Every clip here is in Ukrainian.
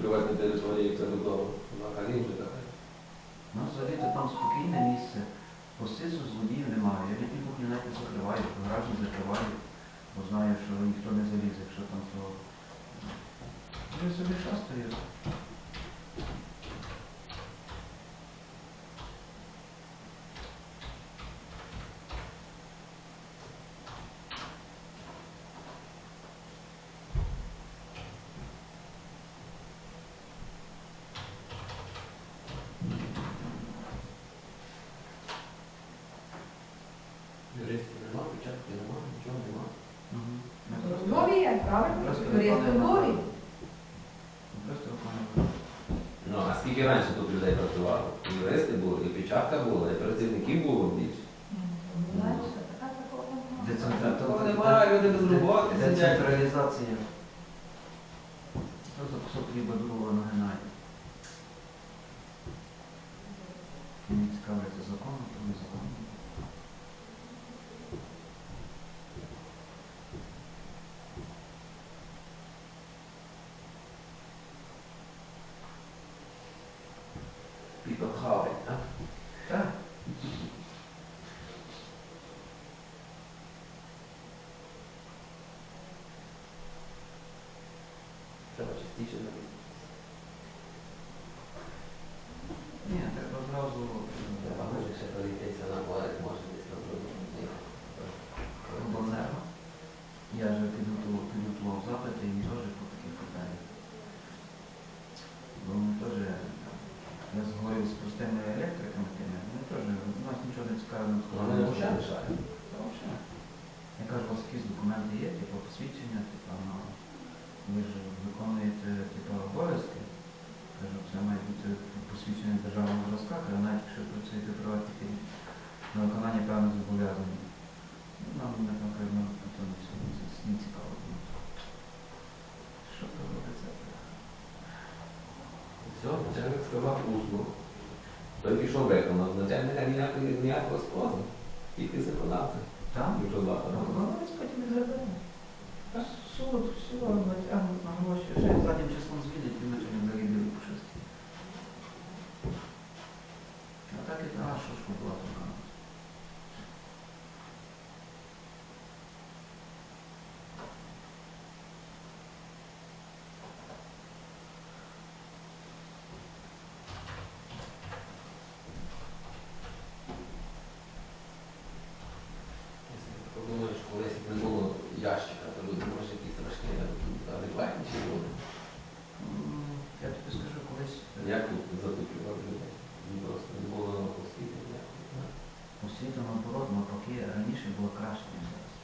приватній території, як це будова. Взагалі вже так. Ну, взагалі то там спокійне місце. Посису злодіїв немає. Я літні кухні навіть закриваю, гаражі закриваю, бо знаю, що ніхто не залізе, якщо там то. Я собі шастаю. Юристів нема, печатки нема, нічого нема. Угу. Нові є, правильно? Просто Туристи виконуємо. нові. Просто виконую. Ну, а скільки раніше тут людей працювало? Юристи були, і печатка була, і працівників було більше. Знаєш, така такого немає. Децентра- Такого немає, люди без роботи сидять. Децентралізація. Просто кусок хліба другого нагинає. Мені цікавиться законом, то не законом. People хавать, а? Так. Треба частіше навіть. Ні, треба одразу. Треба може ще перейтися на море, може десь там зробити. Обленерго. Я же підготував, запити і теж по таких питаннях. Бо ми теж, я зговорив з простими електриками тими, вони теж, у нас нічого не цікаве не Вони не вже лишають. Я кажу, у вас якісь документи є, типу посвідчення, типу, ну, ви ж виконуєте типу, обов'язки. Це має бути посвідчення державного зразка, кажу, навіть якщо працюєте в приватній фірмі, на виконання певних зобов'язань. Ну, Нам, напевно, це не цікаво. Ну, Що то робиться? Все, начальник сказав услуг. Той пішов виконав, начальника ніякого, ніякого спроту. Тільки законавця. Там? Якщо завтра. Виконавець потім і зробив. Суд, все, а, на гроші. Ще заднім числом звідать, і наче не загибли пушисті. А так і а що ж була така? Якщо ти подумаєш, колись не було ящика, то люди, може, якісь трошки адекватніші були. М, Я тобі скажу, колись е, Як тут затоплювати людей? Ну, Просто не було на освіти ніякої. освіта наоборот, навпаки, раніше було краще, ніж зараз.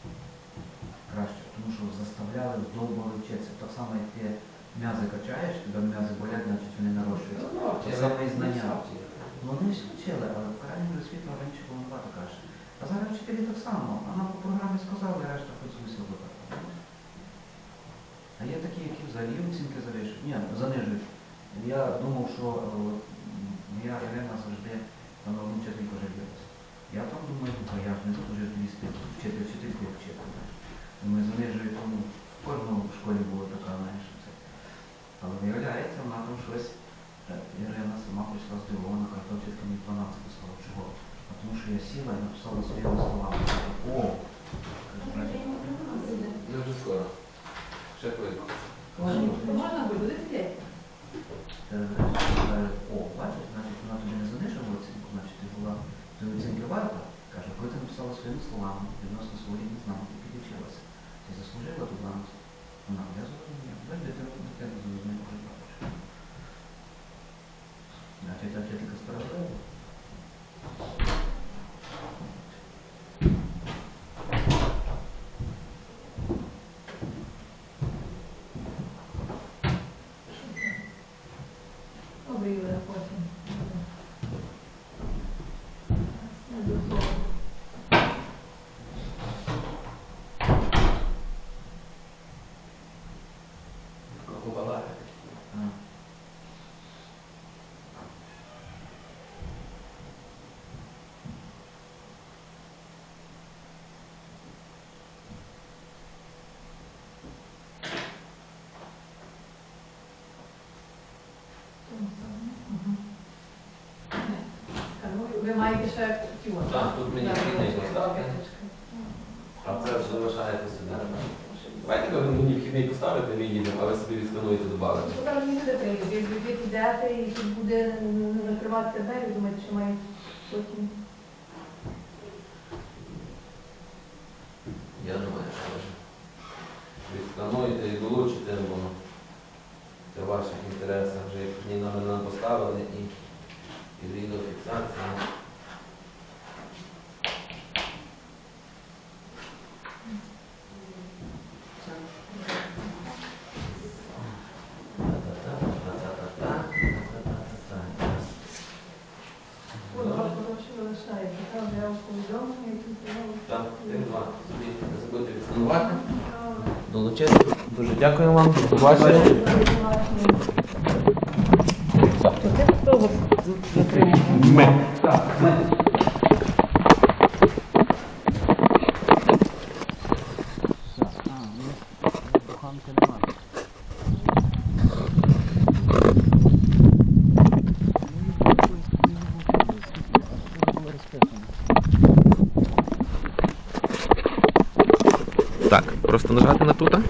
Краще, тому що заставляли вдовбали вчитися. Так само, як ти м'язи качаєш, тебе м'язи болять, значить вони нарощуються. Це саме і знання. Вони всі вчили, але в крайньому освіту раніше набагато краще. А зараз вчителі так само, а нам по програмі сказали, решта хоч смисл випадку. А є такі, які взагалі оцінки завищують. Ні, занижують. Я думав, що е, от, м, моя Ірина завжди там на одну вчительку жалілася. Я там думаю, ну, я ж не буду вже лізти вчити вчительку як вчити. знаєш. Думаю, занижують, тому в кожному в школі було така, знаєш, це. Але виявляється, вона там щось Е, Ірина сама прийшла здивована, каже, «Та вчителька мені 12 писала. Чого? А тому що я сіла і написала своїми словами. О! Кажу, «Значить, Це вже скоро. Ще хвилину. То можна буде, О, бачиш, значить вона тобі не занижила оцінку, значить ти була ти оцінки варта. Каже, коли ти написала своїми словами, відносно своїх знань, ти підучилася. Ти заслужила ту 12. Вона, я зрозумів. Дай дитину, дитину зрозумів, вже бачиш. Значить, та вчителька справедлива. Добре, Юля, потім. Не до слова. Кубалари. Ви маєте ще тіло. Так, тут мені вхідний поставити. А це вже залишаєте собі. Давайте коли мені вхідний поставити, ми їдемо, а ви собі відскануєте додати. Що зараз не буде прийти? Ви ви підете і тут буде м, закриватися двері, думаєте, що мають потім. Я думаю, що вже відскануєте і долучите, бо це в ваших інтересах вже як нам поставили і, і відеофіксація. Так, два. Собі не забудьте відсканувати. Долучити. Дуже дякую вам. До побачення. Ми. Так, просто нажати на тута.